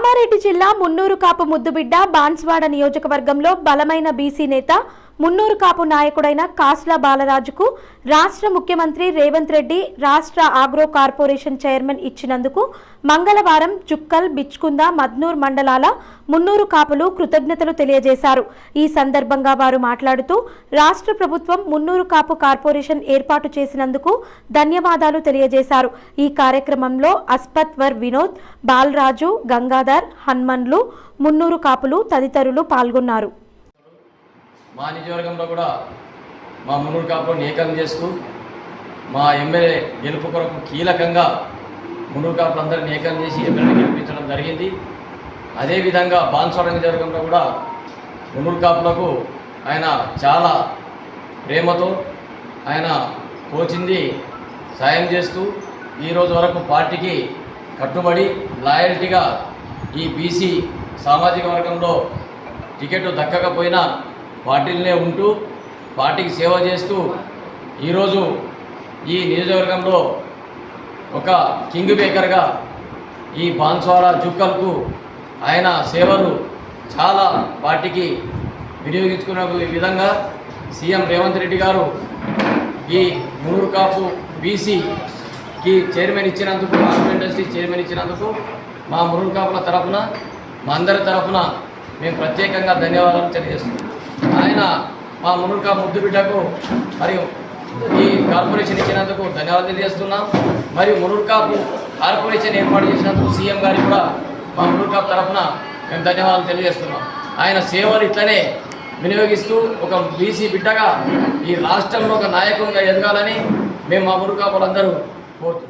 కామారెడ్డి జిల్లా మున్నూరు కాపు ముద్దుబిడ్డ బాన్స్వాడ నియోజకవర్గంలో బలమైన బీసీ నేత మున్నూరు కాపు నాయకుడైన కాస్లా బాలరాజుకు రాష్ట్ర ముఖ్యమంత్రి రేవంత్ రెడ్డి రాష్ట్ర ఆగ్రో కార్పొరేషన్ చైర్మన్ ఇచ్చినందుకు మంగళవారం జుక్కల్ బిచ్కుంద మద్నూర్ మండలాల మున్నూరు కాపులు కృతజ్ఞతలు తెలియజేశారు. ఈ సందర్భంగా వారు మాట్లాడుతూ రాష్ట్ర ప్రభుత్వం మున్నూరు కాపు కార్పొరేషన్ ఏర్పాటు చేసినందుకు ధన్యవాదాలు తెలియజేశారు. ఈ కార్యక్రమంలో అస్పత్ వర్ వినోద్ బాలరాజు గంగాధర్ హన్మన్లు మున్నూరు కాపులు తదితరులు పాల్గొన్నారు. మా నియోజకవర్గంలో కూడా మా మునుగుడు కాపులను ఏకం చేస్తూ మా ఎమ్మెల్యే గెలుపు కొరకు కీలకంగా మునుడు కాపులందరినీ ఏకం చేసి ఎమ్మెల్యే గెలిపించడం జరిగింది. అదేవిధంగా బాన్స్వాడ నియోజకవర్గంలో కూడా మునుగుడు కాపులకు ఆయన చాలా ప్రేమతో ఆయన కోచింది సాయం చేస్తూ ఈరోజు వరకు పార్టీకి కట్టుబడి లాయల్టీగా ఈ బీసీ సామాజిక వర్గంలో టికెట్ దక్కకపోయినా పార్టీలనే ఉంటూ పార్టీకి సేవ చేస్తూ ఈరోజు ఈ నియోజకవర్గంలో ఒక కింగ్ మేకర్గా ఈ బాన్స్వాడ జుక్కల్కు ఆయన సేవలు చాలా పార్టీకి వినియోగించుకున్న విధంగా సీఎం రేవంత్ రెడ్డి గారు ఈ మూడు కాపు బీసీకి చైర్మన్ ఇచ్చినందుకు ఆర్ట్ ఇండస్ట్రీ చైర్మన్ ఇచ్చినందుకు మా మురుగు కాపుల తరఫున మా అందరి తరఫున మేము ప్రత్యేకంగా ధన్యవాదాలు తెలియజేస్తున్నాం. ఆయన మా మునుక ముద్దు బిడ్డకు మరియు ఈ కార్పొరేషన్ ఇచ్చినందుకు ధన్యవాదాలు తెలియజేస్తున్నాం. మరియు మునుర్కాపు కార్పొరేషన్ ఏర్పాటు చేసినందుకు సీఎం గారికి కూడా మా మునుర్కాపు తరఫున మేము ధన్యవాదాలు తెలియజేస్తున్నాం. ఆయన సేవలు ఇట్లనే వినియోగిస్తూ ఒక బీసీ బిడ్డగా ఈ రాష్ట్రంలో ఒక నాయకునిగా ఎదగాలని మేము మా మునుకాపులందరూ కోరుతున్నాం.